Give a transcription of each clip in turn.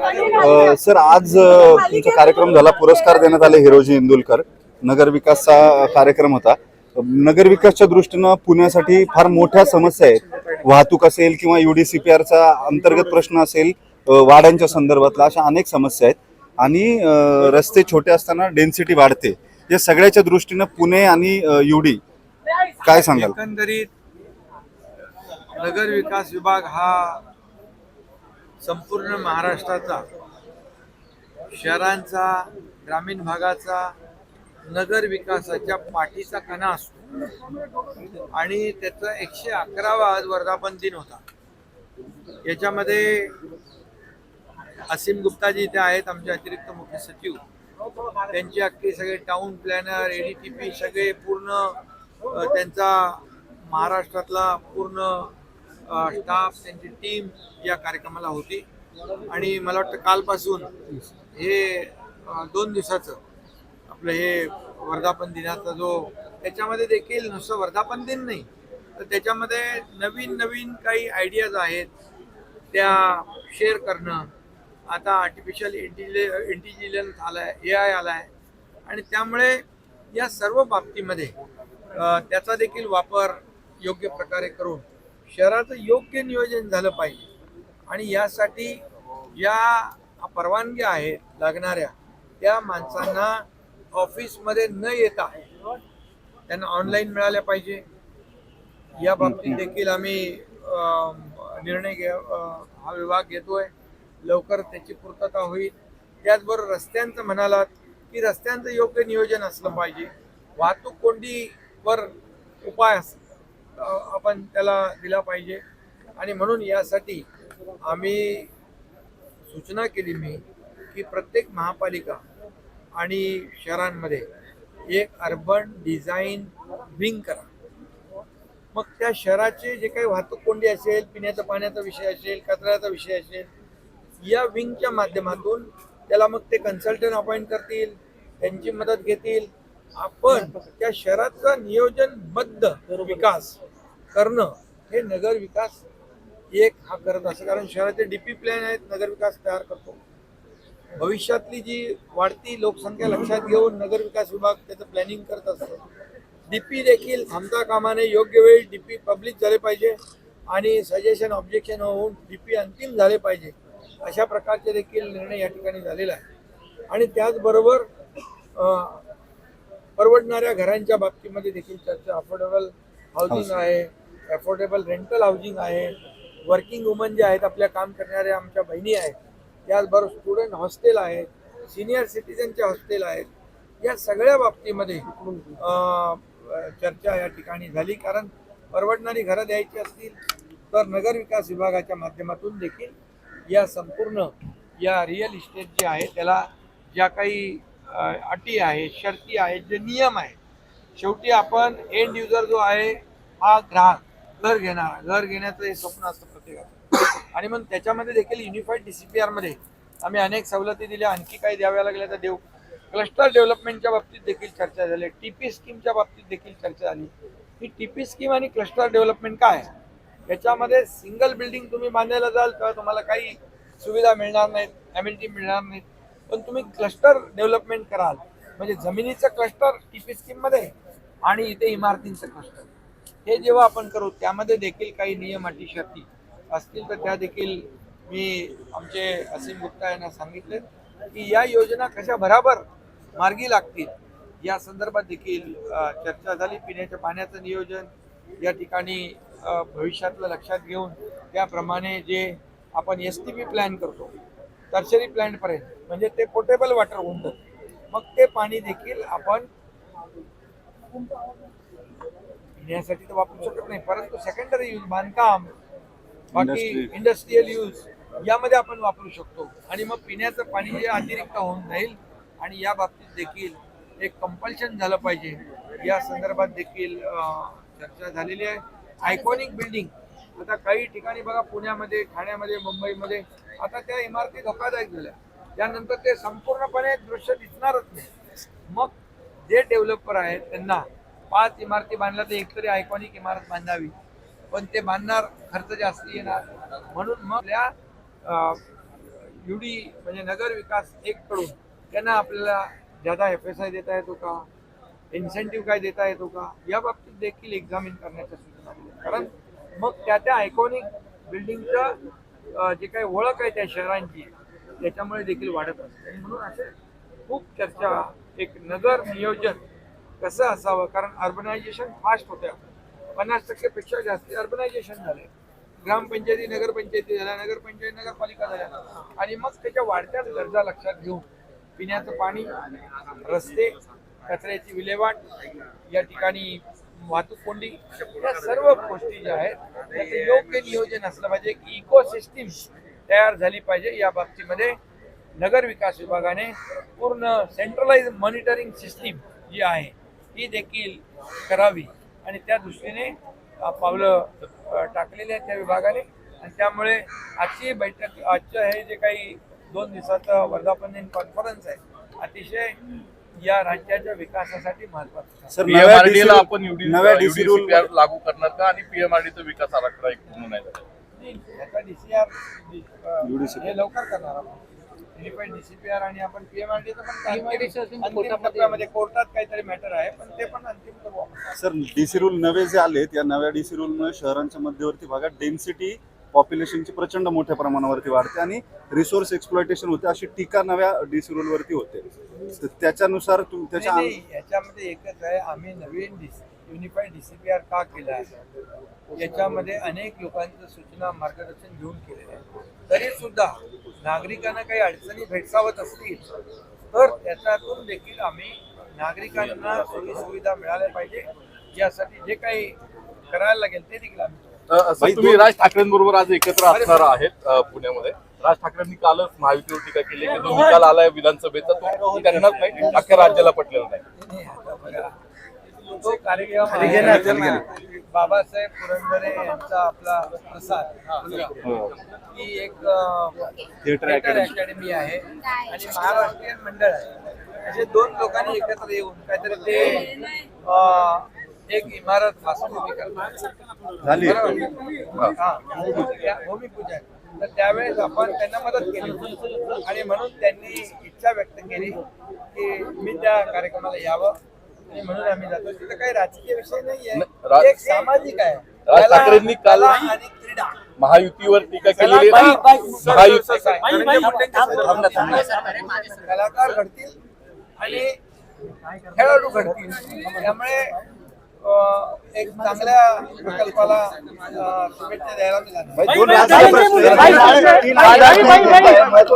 Sir आज तुमचा कार्यक्रम झाला पुरस्कार देण्यात आले हिरोजी इंदुलकर. नगर विकासचा कार्यक्रम होता. नगर विकासच्या दृष्टीनं पुण्यासाठी फार मोठ्या समस्या आहेत. वाहतूक असेल किंवा युडीसीपीआरचा अंतर्गत प्रश्न असेल वाड्यांच्या संदर्भातला अशा अनेक समस्या आहेत. आणि रस्ते छोटे असताना डेन्सिटी वाढते. या सगळ्याच्या दृष्टीनं पुणे आणि युडी काय सांगाल? एकंदरीत नगर विकास विभाग हा संपूर्ण महाराष्ट्राचा शहरांचा ग्रामीण भागाचा नगर विकासाच्या पाठीचा कणा असतो. आणि त्याचा एकशे अकरावा आज वर्धापन दिन होता. याच्यामध्ये असीम गुप्ताजी इथे आहेत आमचे अतिरिक्त मुख्य सचिव. त्यांची अगदी सगळे टाउन प्लॅनर एडीटीपी सगळे पूर्ण त्यांचा महाराष्ट्रातला पूर्ण स्टाफ त्यांची टीम या कार्यक्रमाला होती. आणि मला वाटतं कालपासून हे दोन दिवसाचं आपलं हे वर्धापन दिनाचा जो त्याच्यामध्ये देखील नुसतं वर्धापन दिन नाही तर त्याच्यामध्ये नवीन नवीन काही आयडियाज आहेत त्या शेअर करणं. आता आर्टिफिशियल इंटेलिजे इंटेलिजन्स आला आहे ए आय आला आहे आणि त्यामुळे या सर्व बाबतीमध्ये त्याचा देखील वापर योग्य प्रकारे करून शहराचं योग्य नियोजन झालं पाहिजे. आणि यासाठी ज्या परवानग्या आहेत लागणाऱ्या त्या माणसांना ऑफिसमध्ये न येता त्यांना ऑनलाईन मिळाल्या पाहिजे. या बाबतीत देखील आम्ही निर्णय घे हा विभाग घेतोय. लवकर त्याची पूर्तता होईल. त्याचबरोबर रस्त्यांचं म्हणालात की रस्त्यांचं योग्य नियोजन असलं पाहिजे. वाहतूक कोंडीवर उपाय अस आपण त्याला दिला पाहिजे. आणि म्हणून यासाठी आम्ही सूचना केली मी की प्रत्येक महापालिका आणि शहरांमध्ये एक अर्बन डिझाईन विंग करा. मग त्या शहराचे जे काही वाहतूक कोंडी असेल पिण्याचा पाण्याचा विषय असेल कचऱ्याचा विषय असेल या विंगच्या माध्यमातून त्याला मग ते कन्सल्टंट अपॉइंट करतील त्यांची मदत घेतील आपण त्या शहराचा नियोजनबद्ध विकास करणं हे नगर विकास एक हा करत असतो कारण शहराचे डीपी प्लॅन आहेत नगर विकास तयार करतो. भविष्यातली जी वाढती लोकसंख्या लक्षात घेऊन नगर विकास विभाग त्याचं प्लॅनिंग करत असतो. डीपी देखील थांबता कामाने योग्य वेळी डीपी पब्लिक झाले पाहिजे आणि सजेशन ऑब्जेक्शन होऊन डीपी अंतिम झाले पाहिजे अशा प्रकारचे देखील निर्णय या ठिकाणी झालेला आहे. आणि त्याचबरोबर परवडणाऱ्या घरांच्या बाबतीमध्ये देखील चर्चा अफोर्डेबल हाऊसिंग आहे अफोर्डेबल रेंटल हाऊसिंग आहे वर्किंग वुमन जे आहेत आपल्या काम करणाऱ्या आमच्या बहिणी आहेत त्याचबरोबर स्टुडंट हॉस्टेल आहेत सिनियर सिटीजनचे हॉस्टेल आहेत या सगळ्या बाबतीमध्ये चर्चा या ठिकाणी झाली. कारण परवडणारी घरं द्यायची असतील तर नगर विकास विभागाच्या माध्यमातून देखील या संपूर्ण या रिअल इस्टेट जे आहे त्याला ज्या काही अटी आहेत शर्ती आहेत जे नियम आहेत शेवटी आपण एंड युजर जो आहे हा ग्राहक घर घेणार घर घेण्याचं हे स्वप्न असतं प्रत्येकाचं. आणि मग त्याच्यामध्ये देखील युनिफाईड डी सी पी आरमध्ये आम्ही अनेक सवलती दिल्या आणखी काही द्याव्या लागल्या तर देऊ. क्लस्टर डेव्हलपमेंटच्या बाबतीत देखील चर्चा झाली टी पी स्कीमच्या बाबतीत देखील चर्चा झाली. ही टी पी स्कीम आणि क्लस्टर डेव्हलपमेंट काय? आहे याच्यामध्ये सिंगल बिल्डिंग तुम्ही बांधायला जाल तर तुम्हाला काही सुविधा मिळणार नाहीत ॲम्युनिटी मिळणार नाहीत. पण तुम्ही क्लस्टर डेव्हलपमेंट कराल. म्हणजे जमिनीचं क्लस्टर टी पी स्कीममध्ये आणि इथे इमारतींचं क्लस्टर. हे जेव्हा आपण करू त्यामध्ये देखील काही नियम अटी शर्ती असतील तर त्या देखील मी आमचे असीम गुप्ता यांना सांगितले की या योजना कशा बराबर मार्गी लागतील या संदर्भात देखील चर्चा झाली. पिण्याच्या पाण्याचं नियोजन या ठिकाणी भविष्यातलं लक्षात घेऊन त्याप्रमाणे जे आपण एस टी पी प्लॅन करतो टर्शरी प्लॅनपर्यंत म्हणजे ते पोर्टेबल वॉटर होऊन मग ते पाणी देखील आपण पिण्यासाठी तर वापरू शकत नाही परंतु सेकंडरी यूज बांधकाम बाकी. इंडस्ट्रीयल यूज यामध्ये आपण वापरू शकतो. आणि मग पिण्याचं पाणी जे अतिरिक्त होऊन जाईल आणि या बाबतीत देखील एक कंपल्शन झालं पाहिजे. या संदर्भात देखील चर्चा झालेली आहे. आयकॉनिक बिल्डिंग आता काही ठिकाणी बघा पुण्यामध्ये ठाण्यामध्ये मुंबईमध्ये आता त्या इमारती धोकादायक झाल्या. त्यानंतर ते संपूर्णपणे दृश्य दिसणारच नाही. मग जे डेव्हलपर आहेत त्यांना पाच इमारती बांधल्या तर एकतरी आयकॉनिक इमारत बांधावी. पण ते बांधणार खर्च जास्त येणार. म्हणून मग या युडी म्हणजे नगर विकास एक कडून त्यांना आपल्याला ज्यादा एफ एस आय देता येतो का? इन्सेंटिव्ह काय देता येतो का? या बाबतीत देखील एक्झामिन करण्याच्या सूचना दिल्या. कारण मग त्या त्या आयकॉनिक बिल्डिंगचं जे काही ओळख आहे त्या शहरांची त्याच्यामुळे देखील वाढत असते. आणि म्हणून असे खूप चर्चा एक नगर नियोजन कसं असावं? कारण अर्बनायझेशन फास्ट होत्या. पन्नास टक्केपेक्षा जास्त अर्बनायझेशन झाले. ग्रामपंचायती नगरपंचायती झाल्या नगरपंचायत नगरपालिका झाल्या. आणि मग त्याच्या वाढत्या गरजा लक्षात घेऊन पिण्याचं पाणी रस्ते कचऱ्याची विल्हेवाट या ठिकाणी वाहतूक कोंडी या सर्व गोष्टी ज्या आहेत त्याचं योग्य नियोजन असलं पाहिजे की इकोसिस्टीम तयार झाली पाहिजे. या बाबतीमध्ये नगर विकास विभागाने पूर्ण सेंट्रलाइज मॉनिटरिंग सिस्टीम जी आहे ही देखील करावी. आणि त्या दृष्टीने पावलं टाकलेली आहेत त्या विभागाने. आणि त्यामुळे आजची बैठक आजचं हे जे काही दोन दिवसाचं वर्धापन दिन कॉन्फरन्स आहे अतिशय या राज्याच्या विकासासाठी महत्वाचं आहे. सर नव्या DC आपण नव्या डीसी रूल लागू करणार का आणि पीएमआरडीचा विकास आराखडा एक झाला? नाही, याचा UDCPR. हे लवकर करणार आपण युनिफाईड डीसीपीआर आणि आपण पीएमआरडीचं पण अंतिम अंतिम टप्प्यामध्ये कोर्टात काहीतरी मॅटर आहे पण ते पण अंतिम करू आपण सर डीसी रूल नवे जे आलेत या नव्या डीसी रूलमुळे शहरांच्या मध्यवर्ती भागात डेन्सिटी पॉप्युलेशनची प्रचंड मोठ्या प्रमाणावरती वाढते आणि रिसोर्स एक्सप्लॉयटेशन होते अशी टीका नव्या डीसी रूल वरती होते. तर त्याच्यानुसार तुम त्याच्या नाही, नाही, याच्यामध्ये एकच आहे आम्ही नवीन युनिफाईड डीसीपीआर का केला आहे? याच्यामध्ये अनेक लोकांचं सूचना मार्गदर्शन घेऊन केलेलं आहे. तरी सुद्धा नागरिकांना काही अडचणी भेडसावत असतील तर त्याच्यातून देखील आम्ही नागरिकांना सोयी सुविधा मिळाल्या पाहिजे. यासाठी जे काही करायला लागेल ते देखील आम्ही तुम्ही राज ठाकरेंबरोबर आज एकत्र असणार आहेत पुण्यामध्ये. राज ठाकरेंनी कालच महायुतीवर टीका केली की जो निकाल आलाय विधानसभेचा तो त्यांनाच नाही अख्ख्या राज्याला पटलेला नाही. बाबासाहेब पुरंदरे यांचा आपला प्रसाद ही एक थिएटर अकॅडमी आहे आणि महाराष्ट्रीयन मंडळ आहे. असे दोन लोकांनी एकत्र येऊन काहीतरी ते अं, एक इमारत वास्तुभी करणार. झाली? हा. भूमिपूजन. तर त्यावेळेस आपण त्यांना मदत केली. आणि म्हणून त्यांनी इच्छा व्यक्त केली की मी त्या कार्यक्रमाला यावं. आणि म्हणून आम्ही जातो. तिथं काही राजकीय विषय नाहीये. एक सामाजिक आहे. राज कला- ठाकरेंनी काल- आणि क्रीडा. महायुतीवर टीका केलेली कलाकार घडतील आणि खेळाडू घडतील. त्यामुळे अं, एक चांगल्या प्रकल्पाला शुभेच्छा द्यायला मिळाल्या.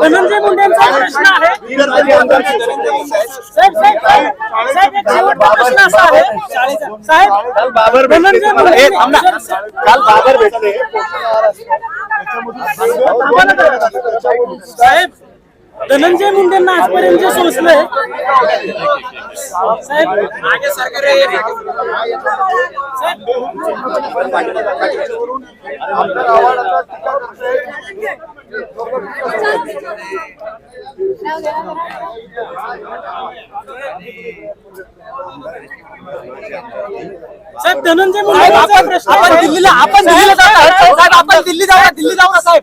धनंजय मुंडेंचा प्रश्न आहे. साहेब साहेब साहेब एक शेवटचा प्रश्न असा आहे साहेब बाबर भेटले धनंजय तुम्हाला. मुंडे ए, थांब ना. काल बाबर भेटले साहेब धनंजय मुंडेंना आजपर्यंत जे सोसलंय साहेब साहेब धनंजय मुंडेंचा प्रश्न आपण दिल्लीला आपण दिल्लीला जाऊ साहेब आपण दिल्ली जाऊ दिल्ली जाऊ ना साहेब.